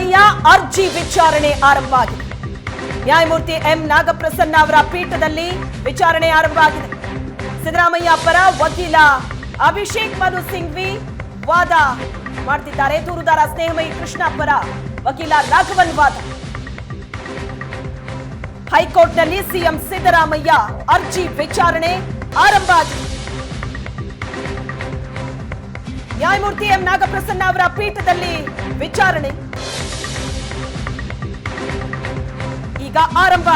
ಸಿದ್ದರಾಮಯ್ಯ ಅರ್ಜಿ ವಿಚಾರಣೆ ಆರಂಭ ನ್ಯಾಯಮೂರ್ತಿ ಎಂ ನಾಗಪ್ರಸನ್ನ ಅವರ ಪೀಠದಲ್ಲಿ ವಿಚಾರಣೆ ಆರಂಭ ಸಿದ್ದರಾಮಯ್ಯ ಪರ ವಕೀಲ ಅಭಿಷೇಕ್ ಮನು ಸಿಂಘ್ವಿ ವಾದ ಮಾಡ್ತಿದ್ದಾರೆ ದೂರುದಾರ ಸ್ನೇಹಮಯಿ ಕೃಷ್ಣ ಪರ ವಕೀಲ ರಾಘವನ್ ವಾದ. ಹೈಕೋರ್ಟ್ನಲ್ಲಿ ಸಿಎಂ ಸಿದ್ದರಾಮಯ್ಯ ಅರ್ಜಿ ವಿಚಾರಣೆ ಆರಂಭ ಆಗಿದೆ ನ್ಯಾಯಮೂರ್ತಿ ಎಂ ನಾಗಪ್ರಸನ್ನ ಅವರ ಪೀಠದಲ್ಲಿ ವಿಚಾರಣೆ. ಈಗ ಆರಂಭ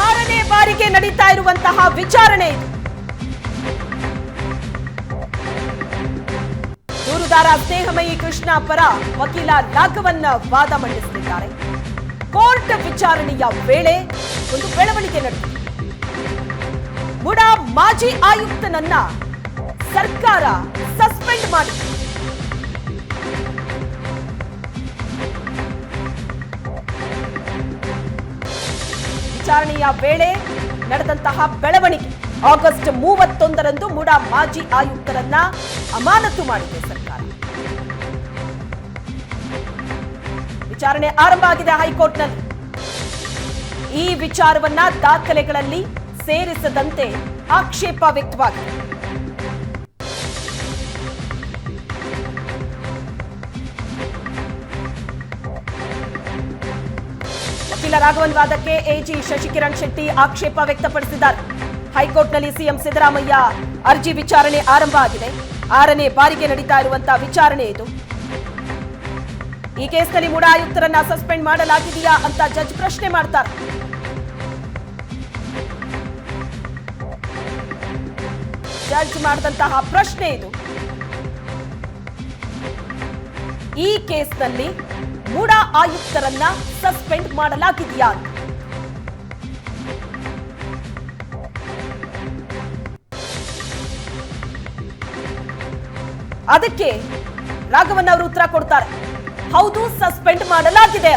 ಆರನೇ ಬಾರಿಗೆ ನಡೀತಾ ಇರುವಂತಹ ವಿಚಾರಣೆ ಇದು. ದೂರುದಾರ ಸ್ನೇಹಮಯಿ ಕೃಷ್ಣ ಪರ ವಕೀಲ ರಾಘವನ್ನ ವಾದ ಮಂಡಿಸುತ್ತಿದ್ದಾರೆ ಕೋರ್ಟ್ ವಿಚಾರಣೆಯ ವೇಳೆ ಒಂದು ಬೆಳವಣಿಗೆ ನಡೆದಿದೆ. ಮುಡಾ ಮಾಜಿ ಆಯುಕ್ತನನ್ನ ಸರ್ಕಾರ ಸಸ್ಪೆಂಡ್ ಮಾಡಿದೆ ವಿಚಾರಣೆಯ ವೇಳೆ ನಡೆದಂತಹ ಬೆಳವಣಿಗೆ ಆಗಸ್ಟ್ ಮೂವತ್ತೊಂದರಂದು ಮುಡಾ ಮಾಜಿ ಆಯುಕ್ತರನ್ನ ಅಮಾನತು ಮಾಡಿದೆ ಸರ್ಕಾರ. ವಿಚಾರಣೆ ಆರಂಭ ಆಗಿದೆ ಹೈಕೋರ್ಟ್ನಲ್ಲಿ. ಈ ವಿಚಾರವನ್ನ ದಾಖಲೆಗಳಲ್ಲಿ ಸೇರಿಸದಂತೆ ಆಕ್ಷೇಪ ವ್ಯಕ್ತವಾಗಿದೆ. ವಕೀಲ ರಾಘವನ್ ವಾದಕ್ಕೆ ಎಜಿ ಶಶಿಕಿರಣ್ ಶೆಟ್ಟಿ ಆಕ್ಷೇಪ ವ್ಯಕ್ತಪಡಿಸಿದ್ದಾರೆ. ಹೈಕೋರ್ಟ್ನಲ್ಲಿ ಸಿಎಂ ಸಿದ್ದರಾಮಯ್ಯ ಅರ್ಜಿ ವಿಚಾರಣೆ ಆರಂಭ ಆಗಿದೆ. ಆರನೇ ಬಾರಿಗೆ ನಡೀತಾ ಇರುವಂತಹ ವಿಚಾರಣೆ ಇದು. ಈ ಕೇಸ್ನಲ್ಲಿ ಮೂಡ ಆಯುಕ್ತರನ್ನ ಸಸ್ಪೆಂಡ್ ಮಾಡಲಾಗಿದೆಯಾ ಅಂತ ಜಡ್ಜ್ ಪ್ರಶ್ನೆ ಮಾಡ್ತಾರೆ. ಜಡ್ಜ್ ಮಾಡಿದಂತಹ ಪ್ರಶ್ನೆ ಇದು. ಈ ಕೇಸ್ನಲ್ಲಿ ಮೂಡ ಆಯುಕ್ತರನ್ನ ಸಸ್ಪೆಂಡ್ ಮಾಡಲಾಗಿದೆಯಾ ಅದಕ್ಕೆ ರಾಘವನ್ ಅವರು ಉತ್ತರ ಕೊಡ್ತಾರೆ. ಹೌದು, ಸಸ್ಪೆಂಡ್ ಮಾಡಲಾಗಿದೆ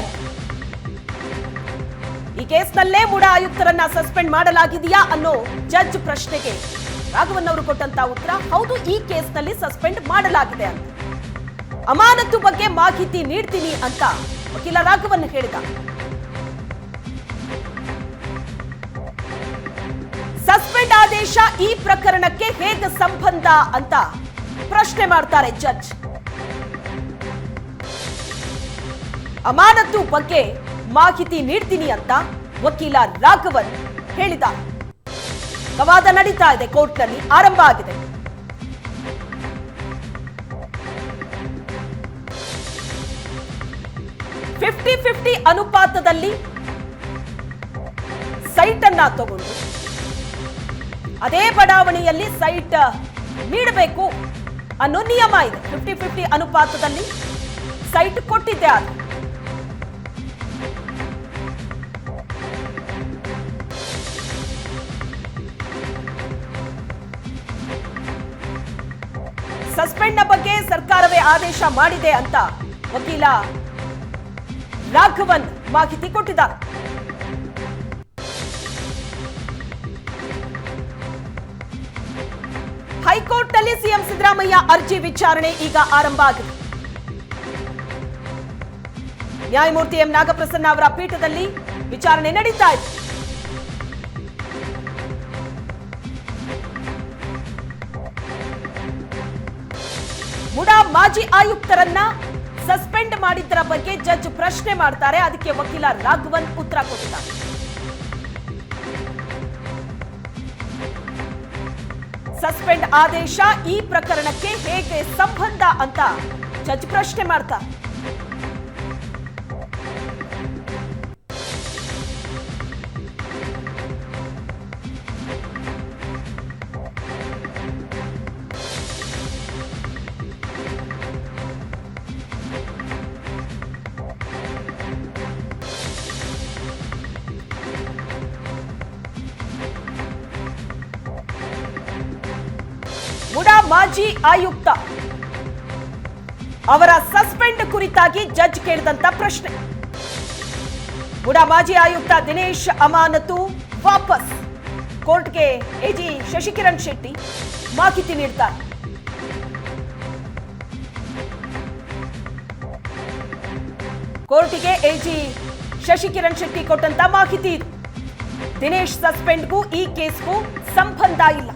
ಈ ಕೇಸ್ನಲ್ಲೇ ಮೂಡ ಆಯುಕ್ತರನ್ನ ಸಸ್ಪೆಂಡ್ ಮಾಡಲಾಗಿದೆಯಾ ಅನ್ನೋ ಜಡ್ಜ್ ಪ್ರಶ್ನೆಗೆ ರಾಘವನ್ ಅವರು ಕೊಟ್ಟಂತ ಉತ್ತರ, ಹೌದು, ಈ ಕೇಸ್ನಲ್ಲಿ ಸಸ್ಪೆಂಡ್ ಮಾಡಲಾಗಿದೆ ಅಂತ. ಅಮಾನತು ಬಗ್ಗೆ ಮಾಹಿತಿ ನೀಡ್ತೀನಿ ಅಂತ ವಕೀಲ ರಾಘವನ್ ಹೇಳಿದ. ಸಸ್ಪೆಂಡ್ ಆದೇಶ ಈ ಪ್ರಕರಣಕ್ಕೆ ಹೇಗೆ ಸಂಬಂಧ ಅಂತ ಪ್ರಶ್ನೆ ಮಾಡ್ತಾರೆ ಜಡ್ಜ್. ಅಮಾನತು ಬಗ್ಗೆ ಮಾಹಿತಿ ನೀಡ್ತೀನಿ ಅಂತ ವಕೀಲ ರಾಘವನ್ ಹೇಳಿದ. ವಾದ ನಡೀತಾ ಇದೆ, ಕೋರ್ಟ್ನಲ್ಲಿ ಆರಂಭ ಆಗಿದೆ. ಫಿಫ್ಟಿ ಫಿಫ್ಟಿ ಅನುಪಾತದಲ್ಲಿ ಸೈಟ್ ಅನ್ನ ತಗೊಂಡು, ಅದೇ ಬಡಾವಣೆಯಲ್ಲಿ ಸೈಟ್ ನೀಡಬೇಕು ಅನ್ನೋ ನಿಯಮ ಇದೆ. ಫಿಫ್ಟಿ ಫಿಫ್ಟಿ ಅನುಪಾತದಲ್ಲಿ ಸೈಟ್ ಕೊಟ್ಟಿದ್ದೆ ಅದು ಆದೇಶ ಮಾಡಿದೆ ಅಂತ ವಕೀಲ ರಾಘವನ್ ಮಾಹಿತಿ ಕೊಟ್ಟಿದ್ದಾರೆ. ಹೈಕೋರ್ಟ್ನಲ್ಲಿ ಸಿಎಂ ಸಿದ್ದರಾಮಯ್ಯ ಅರ್ಜಿ ವಿಚಾರಣೆ ಈಗ ಆರಂಭ ಆಗಿದೆ. ನ್ಯಾಯಮೂರ್ತಿ ಎಂ ನಾಗಪ್ರಸನ್ನ ಅವರ ಪೀಠದಲ್ಲಿ ವಿಚಾರಣೆ ನಡೀತಾ ಇದೆ. ಮಾಜಿ ಆಯುಕ್ತರನ್ನ ಸಸ್ಪೆಂಡ್ ಮಾಡಿದ್ದರ ಬಗ್ಗೆ ಜಡ್ಜ್ ಪ್ರಶ್ನೆ ಮಾಡ್ತಾರೆ. ಅದಕ್ಕೆ ವಕೀಲ ರಾಘವನ್ ಉತ್ತರ ಕೊಟ್ಟಿದ್ದಾರೆ. ಸಸ್ಪೆಂಡ್ ಆದೇಶ ಈ ಪ್ರಕರಣಕ್ಕೆ ಹೇಗೆ ಸಂಬಂಧ ಅಂತ ಜಡ್ಜ್ ಪ್ರಶ್ನೆ ಮಾಡ್ತಾರೆ. ಆಯುಕ್ತ. ಅವರ ಸಸ್ಪೆಂಡ್ ಕುರಿತಾಗಿ ಜಡ್ಜ್ ಕೇಳಿದಂತ ಪ್ರಶ್ನೆ. ಬುಡ ಮಾಜಿ ಆಯುಕ್ತ ದಿನೇಶ್ ಅಮಾನತು ವಾಪಸ್. ಕೋರ್ಟ್ಗೆ ಎಜಿ ಶಶಿಕಿರಣ್ ಶೆಟ್ಟಿ ಮಾಹಿತಿ ನೀಡ್ತಾರೆ. ಕೋರ್ಟಿಗೆ ಎಜಿ ಶಶಿಕಿರಣ್ ಶೆಟ್ಟಿ ಕೊಟ್ಟಂತ ಮಾಹಿತಿ ಇದು. ದಿನೇಶ್ ಸಸ್ಪೆಂಡ್ಗೂ ಈ ಕೇಸ್ಗೂ ಸಂಬಂಧ ಇಲ್ಲ.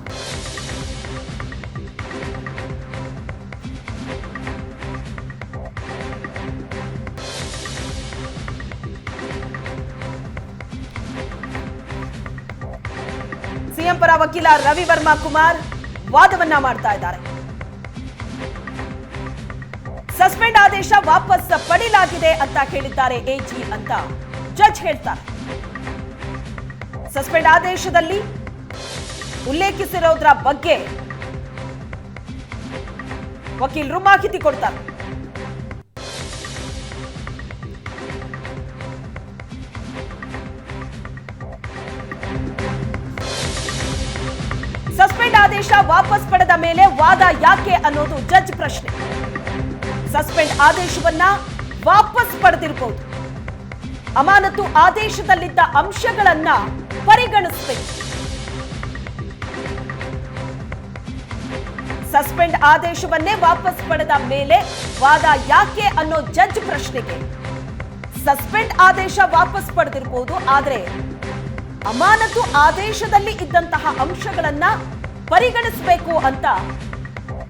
ಸಿಎಂ ಪರ ವಕೀಲ ರವಿ ವರ್ಮಾ ಕುಮಾರ್ ವಾದವನ್ನ ಮಾಡ್ತಾ ಇದ್ದಾರೆ. ಸಸ್ಪೆಂಡ್ ಆದೇಶ ವಾಪಸ್ ಪಡೆಯಲಾಗಿದೆ ಅಂತ ಹೇಳಿದ್ದಾರೆ ಎಜಿ ಅಂತ. ಜಡ್ಜ್ ಹೇಳ್ತಾರೆ. ಸಸ್ಪೆಂಡ್ ಆದೇಶದಲ್ಲಿ ಉಲ್ಲೇಖಿಸಿರೋದ್ರ ಬಗ್ಗೆ ವಕೀಲರು ಮಾಹಿತಿ ಕೊಡ್ತಾರೆ. ಆದೇಶ ವಾಪಸ್ ಪಡೆದ ಮೇಲೆ ವಾದ ಯಾಕೆ ಅನ್ನೋದು ಜಡ್ಜ್ ಪ್ರಶ್ನೆ. ಸಸ್ಪೆಂಡ್ ಆದೇಶವನ್ನ ವಾಪಸ್ ಪಡೆದಿರಬಹುದು ಅಮಾನತು ಆದೇಶದಲ್ಲಿದ್ದ ಅಂಶಗಳನ್ನ ಪರಿಗಣಿಸಬೇಕು. ಸಸ್ಪೆಂಡ್ ಆದೇಶವನ್ನೇ ವಾಪಸ್ ಪಡೆದ ಮೇಲೆ ವಾದ ಯಾಕೆ ಅನ್ನೋ ಜಡ್ಜ್ ಪ್ರಶ್ನೆಗೆ. ಸಸ್ಪೆಂಡ್ ಆದೇಶ ವಾಪಸ್ ಪಡೆದಿರಬಹುದು ಆದರೆ ಅಮಾನತು ಆದೇಶದಲ್ಲಿ ಇದ್ದಂತಹ ಅಂಶಗಳನ್ನ ಪರಿಗಣಿಸಬೇಕು ಅಂತ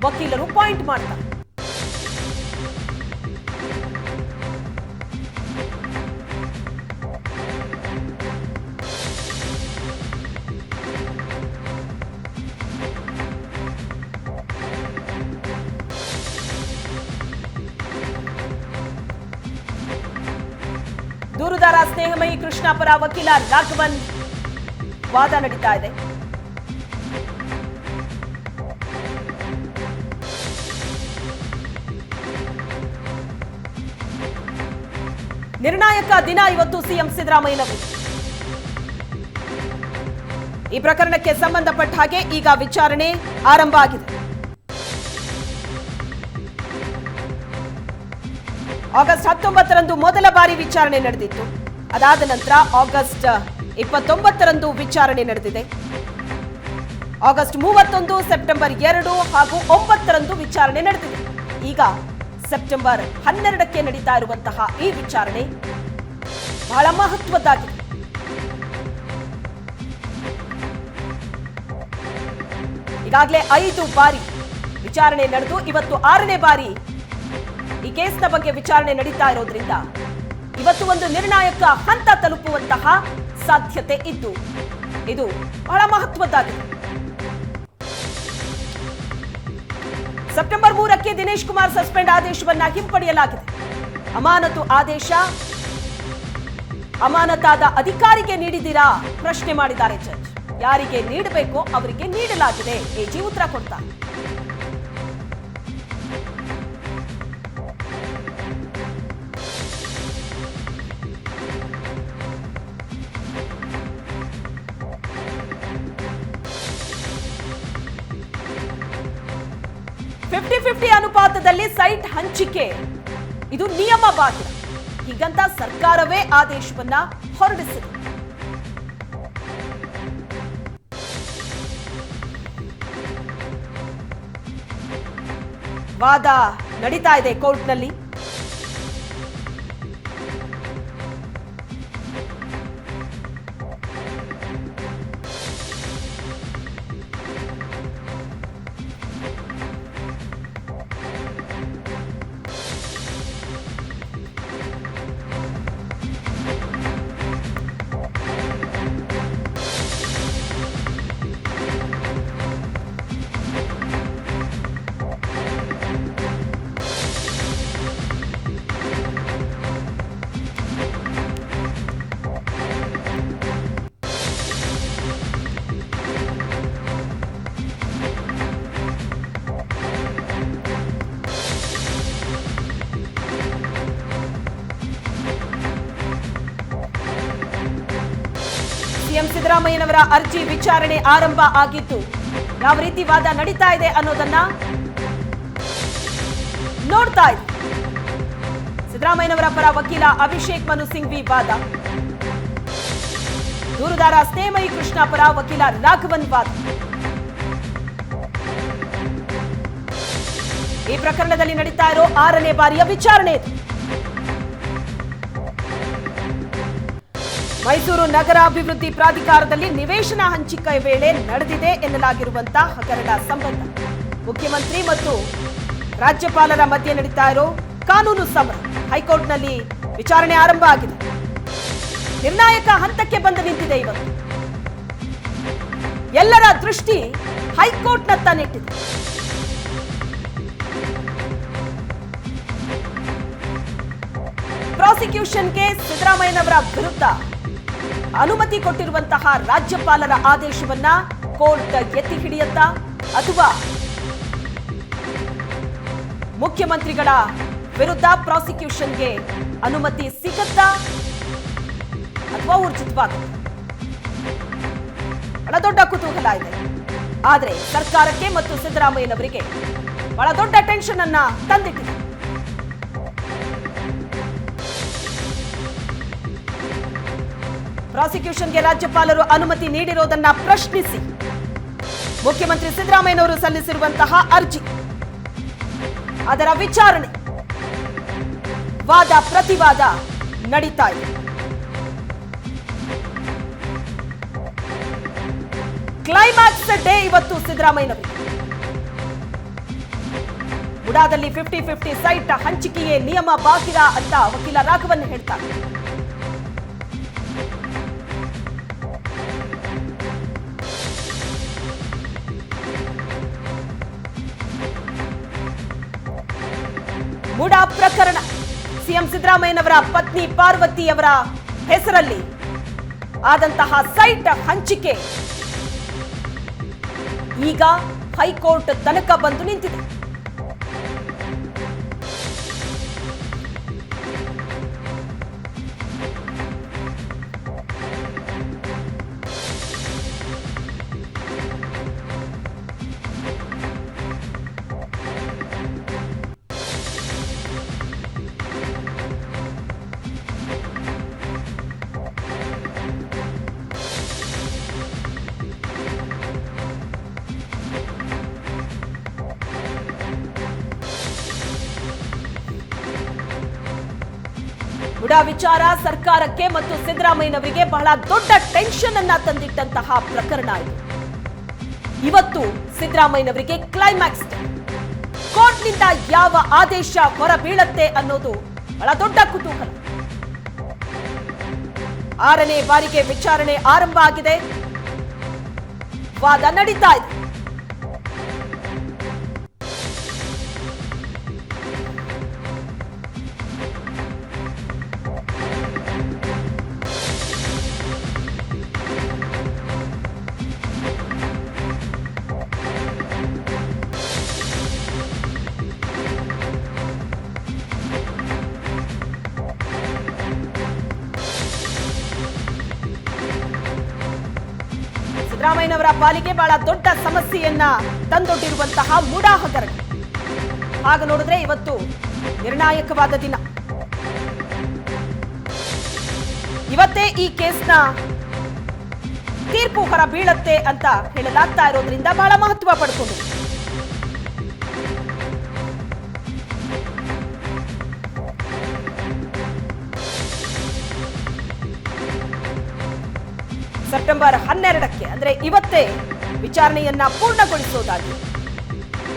ವಕೀಲರು ಪಾಯಿಂಟ್ ಮಾಡ್ತಾರೆ. ದೂರುದಾರ ಸ್ನೇಹಮಯಿ ಕೃಷ್ಣಾಪುರ ಪರ ವಕೀಲ ರಾಘವನ್ ವಾದ ನಡೀತಾ ಇದೆ. ನಿರ್ಣಾಯಕ ದಿನ ಇವತ್ತು ಸಿಎಂ ಸಿದ್ದರಾಮಯ್ಯನವರು. ಈ ಪ್ರಕರಣಕ್ಕೆ ಸಂಬಂಧಪಟ್ಟ ಹಾಗೆ ಈಗ ವಿಚಾರಣೆ ಆರಂಭ ಆಗಿದೆ. ಆಗಸ್ಟ್ ಹತ್ತೊಂಬತ್ತರಂದು ಮೊದಲ ಬಾರಿ ವಿಚಾರಣೆ ನಡೆದಿತ್ತು. ಅದಾದ ನಂತರ ಆಗಸ್ಟ್ ಇಪ್ಪತ್ತೊಂಬತ್ತರಂದು ವಿಚಾರಣೆ ನಡೆದಿದೆ. ಆಗಸ್ಟ್ ಮೂವತ್ತೊಂದು, ಸೆಪ್ಟೆಂಬರ್ ಎರಡು ಹಾಗೂ ಒಂಬತ್ತರಂದು ವಿಚಾರಣೆ ನಡೆದಿದೆ. ಈಗ ಸೆಪ್ಟೆಂಬರ್ ಹನ್ನೆರಡಕ್ಕೆ ನಡೀತಾ ಇರುವಂತಹ ಈ ವಿಚಾರಣೆ ಬಹಳ ಮಹತ್ವದ್ದಾಗಿದೆ. ಈಗಾಗಲೇ ಐದು ಬಾರಿ ವಿಚಾರಣೆ ನಡೆದು ಇವತ್ತು ಆರನೇ ಬಾರಿ ಈ ಕೇಸ್ನ ಬಗ್ಗೆ ವಿಚಾರಣೆ ನಡೀತಾ ಇರೋದ್ರಿಂದ ಇವತ್ತು ಒಂದು ನಿರ್ಣಾಯಕ ಹಂತ ತಲುಪುವಂತಹ ಸಾಧ್ಯತೆ ಇದ್ದು, ಇದು ಬಹಳ ಮಹತ್ವದ್ದಾಗಿದೆ. ಸೆಪ್ಟೆಂಬರ್ ಮೂರಕ್ಕೆ ದಿನೇಶ್ ಕುಮಾರ್ ಸಸ್ಪೆಂಡ್ ಆದೇಶವನ್ನ ಹಿಂಪಡೆಯಲಾಗಿದೆ ಅಮಾನತು ಆದೇಶ, ಅಮಾನತಾದ ಅಧಿಕಾರಿಗೆ ನೀಡಿದ್ದೀರಾ? ಪ್ರಶ್ನೆ ಮಾಡಿದ್ದಾರೆ ಜಡ್ಜ್. ಯಾರಿಗೆ ನೀಡಬೇಕೋ ಅವರಿಗೆ ನೀಡಲಾಗಿದೆ. ಎಜಿ ಉತ್ತರ ಕೊಡ್ತಾರೆ. ಹಂಚಿಕೆ. ಇದು ನಿಯಮ ಬಾಹಿರ ಹೀಗಂತ ಸರ್ಕಾರವೇ ಆದೇಶವನ್ನ ಹೊರಡಿಸಿದೆ. ವಾದ ನಡೀತಾ ಇದೆ ಕೋರ್ಟ್ನಲ್ಲಿ. ಸಿಎಂ ಸಿದ್ದರಾಮಯ್ಯನವರ ಅರ್ಜಿ ವಿಚಾರಣೆ ಆರಂಭ ಆಗಿತ್ತು ಯಾವ ರೀತಿ ವಾದ ನಡೀತಾ ಇದೆ ಅನ್ನೋದನ್ನ ನೋಡ್ತಾ ಇದೆ ಸಿದ್ದರಾಮಯ್ಯನವರ ಪರ ವಕೀಲ ಅಭಿಷೇಕ್ ಮನು ಸಿಂಘ್ವಿ ವಾದ. ದೂರುದಾರ ಸ್ನೇಮಯಿ ಕೃಷ್ಣ ಪರ ವಕೀಲ ರಾಘವನ್ ವಾದ. ಈ ಪ್ರಕರಣದಲ್ಲಿ ನಡೀತಾ ಇರೋ ಆರನೇ ಬಾರಿಯ ವಿಚಾರಣೆ ಇದು. ಮೈಸೂರು ನಗರ ಅಭಿವೃದ್ಧಿ ಪ್ರಾಧಿಕಾರದಲ್ಲಿ ನಿವೇಶನ ಹಂಚಿಕೆ ವೇಳೆ ನಡೆದಿದೆ ಎನ್ನಲಾಗಿರುವಂತಹ ಹಗರಣ ಸಂಬಂಧ. ಮುಖ್ಯಮಂತ್ರಿ ಮತ್ತು ರಾಜ್ಯಪಾಲರ ಮಧ್ಯೆ ನಡೀತಾ ಇರೋ ಕಾನೂನು ಸಮರ ಹೈಕೋರ್ಟ್ನಲ್ಲಿ ವಿಚಾರಣೆ ಆರಂಭ ಆಗಿದೆ. ನಿರ್ಣಾಯಕ ಹಂತಕ್ಕೆ ಬಂದು ನಿಂತಿದೆ ಇವತ್ತು. ಎಲ್ಲರ ದೃಷ್ಟಿ ಹೈಕೋರ್ಟ್ನತ್ತ ನೆಟ್ಟಿದೆ. ಪ್ರಾಸಿಕ್ಯೂಷನ್ಗೆ ಸಿದ್ದರಾಮಯ್ಯನವರ ವಿರುದ್ಧ ಅನುಮತಿ ಕೊಟ್ಟಿರುವಂತಹ ರಾಜ್ಯಪಾಲರ ಆದೇಶವನ್ನ ಕೋರ್ಟ್ ಎತ್ತಿ ಹಿಡಿಯತ್ತಾ ಅಥವಾ ಮುಖ್ಯಮಂತ್ರಿಗಳ ವಿರುದ್ಧ ಪ್ರಾಸಿಕ್ಯೂಷನ್ಗೆ ಅನುಮತಿ ಸಿಗತ್ತಾ ಅಥವಾ ಊರ್ಜಿತವಾಗುತ್ತೆ? ಬಹಳ ದೊಡ್ಡ ಕುತೂಹಲ ಇದೆ. ಆದರೆ ಸರ್ಕಾರಕ್ಕೆ ಮತ್ತು ಸಿದ್ದರಾಮಯ್ಯನವರಿಗೆ ಬಹಳ ದೊಡ್ಡ ಟೆನ್ಷನ್ ಅನ್ನ ತಂದಿಟ್ಟಿದೆ. ಪ್ರಾಸಿಕ್ಯೂಷನ್ಗೆ ರಾಜ್ಯಪಾಲರು ಅನುಮತಿ ನೀಡಿರೋದನ್ನ ಪ್ರಶ್ನಿಸಿ. ಮುಖ್ಯಮಂತ್ರಿ ಸಿದ್ದರಾಮಯ್ಯನವರು ಸಲ್ಲಿಸಿರುವಂತಹ ಅರ್ಜಿ. ಅದರ ವಿಚಾರಣೆ. ವಾದ ಪ್ರತಿವಾದ ನಡೀತಾ ಇದೆ. ಕ್ಲೈಮ್ಯಾಕ್ಸ್ ಡೇ ಇವತ್ತು ಸಿದ್ದರಾಮಯ್ಯನವರು ಬುಡಾದಲ್ಲಿ ಫಿಫ್ಟಿ ಫಿಫ್ಟಿ ಸೈಟ್ ಹಂಚಿಕೆಯೇ ನಿಯಮ ಬಾಕಿರ ಅಂತ ವಕೀಲ ರಾಘವನ್ ಹೇಳ್ತಾರೆ. ಮುಡಾ ಪ್ರಕರಣ. ಸಿಎಂ ಸಿದ್ದರಾಮಯ್ಯನವರ ಪತ್ನಿ ಪಾರ್ವತಿಯವರ ಹೆಸರಲ್ಲಿ ಆದಂತಹ ಸೈಟ್ ಹಂಚಿಕೆ. ಈಗ ಹೈಕೋರ್ಟ್ ತನಕ ಬಂದು ನಿಂತಿದೆ. ಮುಡಾ ವಿಚಾರ ಸರ್ಕಾರಕ್ಕೆ ಮತ್ತು ಸಿದ್ದರಾಮಯ್ಯನವರಿಗೆ ಬಹಳ ದೊಡ್ಡ ಟೆನ್ಷನ್ ಅನ್ನ ತಂದಿಟ್ಟಂತಹ ಪ್ರಕರಣ ಇದು. ಇವತ್ತು ಸಿದ್ದರಾಮಯ್ಯನವರಿಗೆ ಕ್ಲೈಮ್ಯಾಕ್ಸ್ ಕೋರ್ಟ್ನಿಂದ ಯಾವ ಆದೇಶ ಹೊರಬೀಳತ್ತೆ ಅನ್ನೋದು ಬಹಳ ದೊಡ್ಡ ಕುತೂಹಲ. ಆರನೇ ಬಾರಿಗೆ ವಿಚಾರಣೆ ಆರಂಭ ಆಗಿದೆ. ವಾದ ನಡೀತಾ ಇದೆ. ಸಿದ್ದರಾಮಯ್ಯನವರ ಪಾಲಿಗೆ ಬಹಳ ದೊಡ್ಡ ಸಮಸ್ಯೆಯನ್ನ ತಂದೊಡ್ಡಿರುವಂತಹ ಮೂಡಾ ಹಗರಣ. ಆಗ ನೋಡಿದ್ರೆ ಇವತ್ತು ನಿರ್ಣಾಯಕವಾದ ದಿನ. ಇವತ್ತೇ ಈ ಕೇಸ್ನ ತೀರ್ಪು ಹೊರ ಬೀಳತ್ತೆ ಅಂತ ಹೇಳಲಾಗ್ತಾ ಇರೋದ್ರಿಂದ ಬಹಳ ಮಹತ್ವ ಪಡ್ಕೊಂಡಿದೆ. ಸೆಪ್ಟೆಂಬರ್ ಹನ್ನೆರಡಕ್ಕೆ, ಅಂದ್ರೆ ಇವತ್ತೇ ವಿಚಾರಣೆಯನ್ನ ಪೂರ್ಣಗೊಳಿಸೋದಾಗಿ.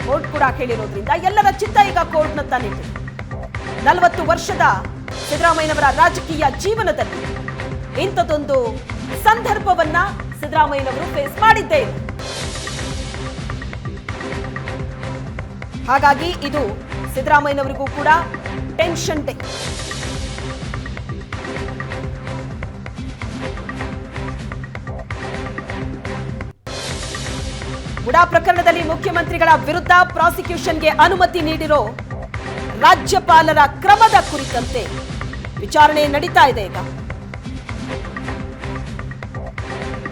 ಕೋರ್ಟ್ ಕೂಡ ಹೇಳಿರೋದ್ರಿಂದ ಎಲ್ಲರ ಚಿತ್ತ ಈಗ ಕೋರ್ಟ್ನತ್ತ ನಿಂತಿದೆ ನಲವತ್ತು ವರ್ಷದ ಸಿದ್ದರಾಮಯ್ಯನವರ ರಾಜಕೀಯ ಜೀವನದಲ್ಲಿ ಇಂಥದೊಂದು ಸಂದರ್ಭವನ್ನ ಸಿದ್ದರಾಮಯ್ಯನವರು ಫೇಸ್ ಮಾಡಿದ್ದೇ ಹಾಗಾಗಿ ಇದು ಸಿದ್ದರಾಮಯ್ಯನವರಿಗೂ ಕೂಡ ಟೆನ್ಷನ್ ಡೇ ಮುಡಾ ಪ್ರಕರಣದಲ್ಲಿ ಮುಖ್ಯಮಂತ್ರಿಗಳ ವಿರುದ್ಧ ಪ್ರಾಸಿಕ್ಯೂಷನ್ಗೆ ಅನುಮತಿ ನೀಡಿರೋ ರಾಜ್ಯಪಾಲರ ಕ್ರಮದ ಕುರಿತಂತೆ ವಿಚಾರಣೆ ನಡೀತಾ ಇದೆ ಈಗ.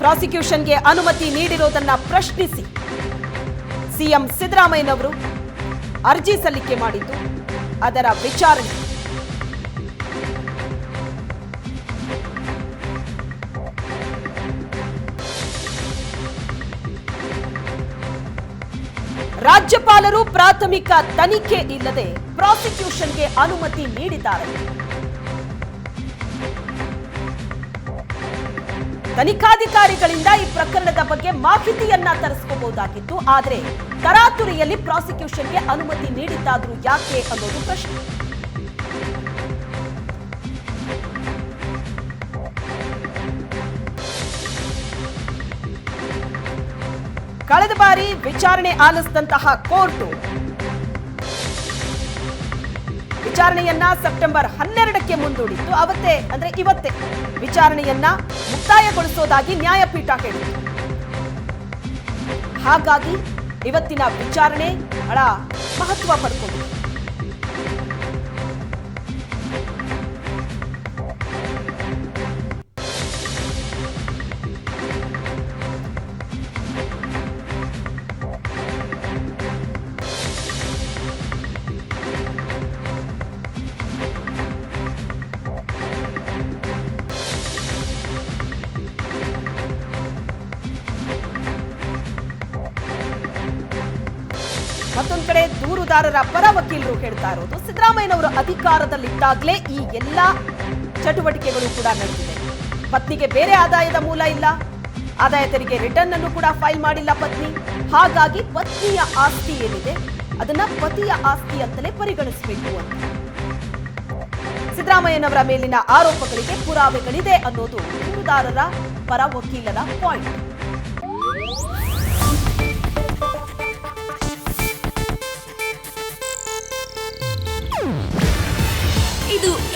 ಪ್ರಾಸಿಕ್ಯೂಷನ್ಗೆ ಅನುಮತಿ ನೀಡಿರೋದನ್ನ ಪ್ರಶ್ನಿಸಿ ಸಿಎಂ ಸಿದ್ದರಾಮಯ್ಯನವರು ಅರ್ಜಿ ಸಲ್ಲಿಕೆ ಮಾಡಿದ್ದು, ಅದರ ವಿಚಾರಣೆ. ರಾಜ್ಯಪಾಲರು ಪ್ರಾಥಮಿಕ ತನಿಖೆ ಇಲ್ಲದೆ ಪ್ರಾಸಿಕ್ಯೂಷನ್ಗೆ ಅನುಮತಿ ನೀಡಿದ್ದಾರೆ. ತನಿಖಾಧಿಕಾರಿಗಳಿಂದ ಈ ಪ್ರಕರಣದ ಬಗ್ಗೆ ಮಾಹಿತಿಯನ್ನ ತರಿಸ್ಕೋಬಹುದಾಗಿತ್ತು, ಆದರೆ ತರಾತುರಿಯಲ್ಲಿ ಪ್ರಾಸಿಕ್ಯೂಷನ್ಗೆ ಅನುಮತಿ ನೀಡಿದ್ದಾದ್ರೂ ಯಾಕೆ ಅನ್ನೋದು ಪ್ರಶ್ನೆ. ಬಾರಿ ವಿಚಾರಣೆ ಆಲಿಸಿದಂತಹ ಕೋರ್ಟು. ವಿಚಾರಣೆಯನ್ನ ಸೆಪ್ಟೆಂಬರ್ ಹನ್ನೆರಡಕ್ಕೆ ಮುಂದೂಡಿತ್ತು. ಅವತ್ತೇ, ಅಂದ್ರೆ ಇವತ್ತೇ ವಿಚಾರಣೆಯನ್ನ ಮುಕ್ತಾಯಗೊಳಿಸೋದಾಗಿ ನ್ಯಾಯಪೀಠ ಹೇಳಿತು ಹಾಗಾಗಿ ಇವತ್ತಿನ ವಿಚಾರಣೆ ಬಹಳ ಮಹತ್ವ ಪಡ್ಕೊಂಡಿದೆ. ಮತ್ತೊಂದ್ ಕಡೆ ದೂರುದಾರರ ಪರ ವಕೀಲರು ಹೇಳ್ತಾ ಇರೋದು. ಸಿದ್ದರಾಮಯ್ಯನವರು ಅಧಿಕಾರದಲ್ಲಿದ್ದಾಗಲೇ ಈ ಎಲ್ಲ ಚಟುವಟಿಕೆಗಳು ಕೂಡ ನಡೆದಿದೆ. ಪತ್ನಿಗೆ ಬೇರೆ ಆದಾಯದ ಮೂಲ ಇಲ್ಲ. ಆದಾಯ ತೆರಿಗೆ ರಿಟರ್ನ್ ಅನ್ನು ಕೂಡ ಫೈಲ್ ಮಾಡಿಲ್ಲ ಪತ್ನಿ. ಹಾಗಾಗಿ ಪತ್ನಿಯ ಆಸ್ತಿ ಏನಿದೆ, ಅದನ್ನ ಪತಿಯ ಆಸ್ತಿ ಅಂತಲೇ ಪರಿಗಣಿಸಬೇಕು ಅಂತ. ಸಿದ್ದರಾಮಯ್ಯನವರ ಮೇಲಿನ ಆರೋಪಗಳಿಗೆ ಪುರಾವೆಗಳಿದೆ ಅನ್ನೋದು ದೂರುದಾರರ ಪರ ವಕೀಲರ ಪಾಯಿಂಟ್